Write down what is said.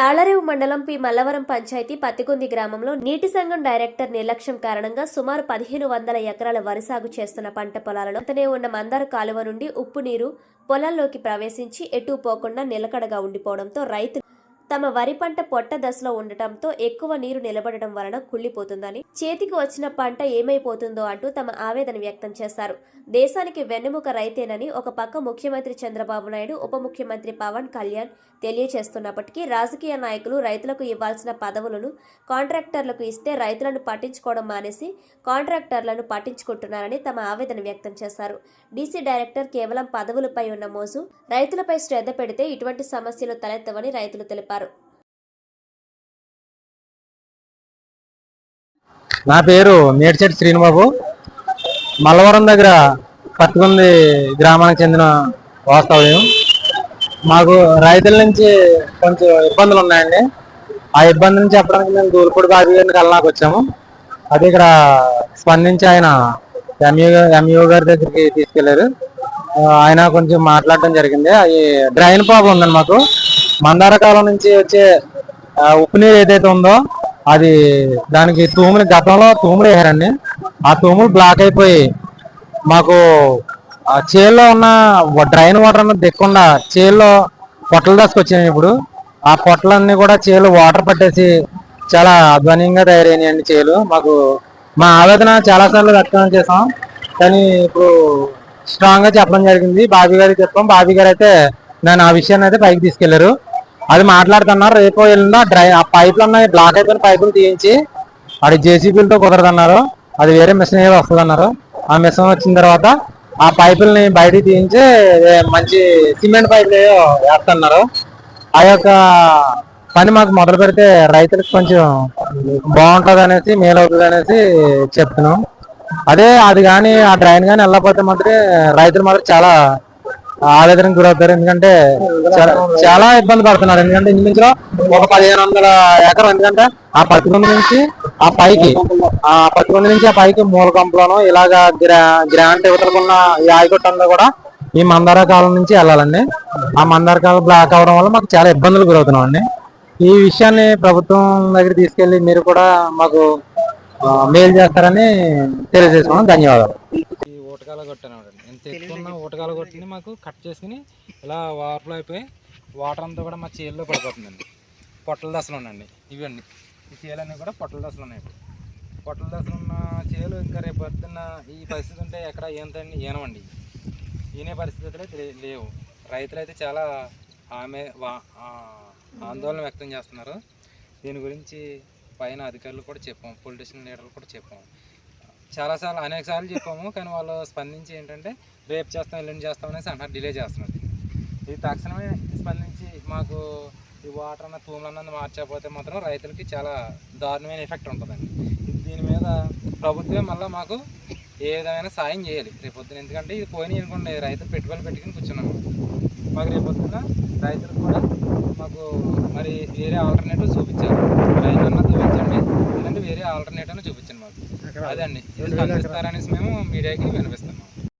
తాళరేవు మండలం పి. మల్లవరం పంచాయతీ పత్తికొంది గ్రామంలో నీటి సంఘం డైరెక్టర్ నిర్లక్ష్యం కారణంగా సుమారు పదిహేను వందల ఎకరాల వరి సాగు చేస్తున్న పంట పొలాలలో అతనే ఉన్న మందార కాలువ నుండి ఉప్పు నీరు పొలాల్లోకి ప్రవేశించి ఎటు పోకుండా నిలకడగా ఉండిపోవడంతో రైతులు తమ వరి పంట పొట్ట దశలో ఉండటంతో ఎక్కువ నీరు నిలబడడం వలన కుళ్ళిపోతుందని చేతికి వచ్చిన పంట ఏమైపోతుందో అంటూ తమ ఆవేదన వ్యక్తం చేశారు. దేశానికి వెన్నెముక రైతేనని ఒక పక్క ముఖ్యమంత్రి చంద్రబాబు నాయుడు ఉప ముఖ్యమంత్రి పవన్ కళ్యాణ్ తెలియచేస్తున్నప్పటికీ రాజకీయ నాయకులు రైతులకు ఇవ్వాల్సిన పదవులను కాంట్రాక్టర్లకు ఇస్తే రైతులను పట్టించుకోవడం మానేసి కాంట్రాక్టర్లను పట్టించుకుంటున్నారని తమ ఆవేదన వ్యక్తం చేశారు. డీసీ డైరెక్టర్ కేవలం పదవులపై ఉన్న మోజు రైతులపై శ్రద్ధ పెడితే ఇటువంటి సమస్యలు తలెత్తవని రైతులు తెలిపారు. నా పేరు మేడ్చెట్టి శ్రీనిబాబు. మల్లవరం దగ్గర పట్టుకుంది గ్రామానికి చెందిన వాస్తవ్యం మాకు రైతుల నుంచి కొంచెం ఇబ్బందులు ఉన్నాయండి. ఆ ఇబ్బందిని చెప్పడానికి మేము దూలపూడి బాబు గారిని కలనాకు వచ్చాము. అది ఇక్కడ స్పందించి ఆయన ఎంయూ ఎంఈఓ గారి దగ్గరికి తీసుకెళ్ళారు. ఆయన కొంచెం మాట్లాడడం జరిగింది. అది డ్రైన్ ప్రాబ్లం ఉందండి మాకు. మందార కాలం నుంచి వచ్చే ఉప్పు నీరు ఏదైతే ఉందో అది దానికి తూములు గతంలో తూములు వేసారండి ఆ తూములు బ్లాక్ అయిపోయి మాకు ఆ చేల్లో ఉన్న డ్రైన్ వాటర్ అన్నది దిక్కుండా చేల్లో పొట్టలు దాసుకొచ్చినాయి ఇప్పుడు. ఆ పొట్టలన్నీ కూడా చేలు వాటర్ పట్టేసి చాలా అధ్వానంగా తయారైనాయండి చేలు. మాకు మా ఆవేదన చాలాసార్లు వ్యక్తం చేసాం కానీ ఇప్పుడు స్ట్రాంగ్గా చెప్పడం జరిగింది. బాబీ గారికి చెప్పాం బాబీ గారు అయితే నేను ఆ విషయాన్ని అయితే పైకి తీసుకెళ్ళారు. అది మాట్లాడుతున్నారు రేపు వెళ్ళినా డ్రై ఆ పైపులు ఉన్నాయి బ్లాక్ అయిపోయిన పైపులు తీయించి అది జేసీబీలతో కుదరదన్నారు. అది వేరే మిషన్ ఏదో వస్తుందన్నారు. ఆ మిషన్ వచ్చిన తర్వాత ఆ పైపుల్ని బయటికి తీయించి మంచి సిమెంట్ పైపులు ఏవో వేస్తున్నారు. ఆ యొక్క పని మాకు మొదలు పెడితే రైతులకు కొంచెం బాగుంటుంది అనేసి మేలవుతుంది అనేసి చెప్తున్నాం. అదే అది కానీ ఆ డ్రైన్ కానీ వెళ్ళకపోతే మాత్రం రైతులు మాత్రం చాలా ఆవేదనకు గురవుతారు ఎందుకంటే చాలా చాలా ఇబ్బంది పడుతున్నారు. ఎందుకంటే ఇంచుమించులో ఒక పదిహేను వందల ఎకరం ఎందుకంటే ఆ పత్తికొంది నుంచి ఆ పైకి ఆ పత్తికొంది నుంచి ఆ పైకి మూలకంపలోను ఇలాగా గ్రా గ్రాంట్ ఇవతలకున్న ఈ ఆయకొట్టంలో కూడా ఈ మందార కాలం నుంచి వెళ్ళాలండి. ఆ మందార కాలం బ్లాక్ అవడం వల్ల మాకు చాలా ఇబ్బందులు గురవుతున్నాం అండి ఈ విషయాన్ని ప్రభుత్వం దగ్గర తీసుకెళ్ళి మీరు కూడా మాకు మేలు చేస్తారని తెలియజేసుకున్నాం. ధన్యవాదాలు. ఈ ఊటకాల కొట్టాను ఎంత ఎక్కువ ఉన్న ఊటకాల కొట్టిని మాకు. కట్ చేసుకుని ఇలా వార్పులు అయిపోయి వాటర్ అంతా కూడా మా చేల్లో పడిపోతుందండి. పొట్టల దశలు ఉండండి. ఇవన్నీ. ఈ చేలన్నీ కూడా పొట్టల దశలు ఉన్నాయి. ఇప్పుడు పొట్టల దశలు ఉన్న చేలు ఇంకా రేపు పొద్దున్న ఈ పరిస్థితి ఉంటే ఎక్కడ ఏంతండి ఏనవండి. ఈనే పరిస్థితులు అయితే లేవు. రైతులు అయితే చాలా ఆమె ఆందోళన వ్యక్తం చేస్తున్నారు. దీని గురించి పైన అధికారులు కూడా చెప్పాము పొలిటీషియన్ లీడర్లు కూడా చెప్పాము చాలాసార్లు అనేక సార్లు చెప్పాము కానీ వాళ్ళు స్పందించి ఏంటంటే రేపు చేస్తాం ఎల్లుండి చేస్తాం అనేసి అంటారు డిలే చేస్తున్నారు. ఇది తక్షణమే స్పందించి మాకు ఈ వాటర్ అన్న తూములు అన్నది మార్చకపోతే మాత్రం రైతులకి చాలా దారుణమైన ఎఫెక్ట్ ఉంటుందండి. దీని మీద ప్రభుత్వమే మళ్ళీ మాకు ఏ విధమైన సాయం చేయాలి. రేపు పొద్దున ఎందుకంటే ఇది పోయినాయి అనుకోండి రైతులు పెట్టుబడులు పెట్టుకుని కూర్చున్నాము మాకు రేపు పొద్దున రైతులకు కూడా మాకు మరి వేరే ఆల్టర్నేటివ్ చూపించాలి. రైతు అన్న చూపించండి లేదంటే వేరే ఆల్టర్నేటివ్ చూపించాలి అదండి. ఇది స్పందిస్తారనేసి మేము మీడియాకి వినిపిస్తున్నాం.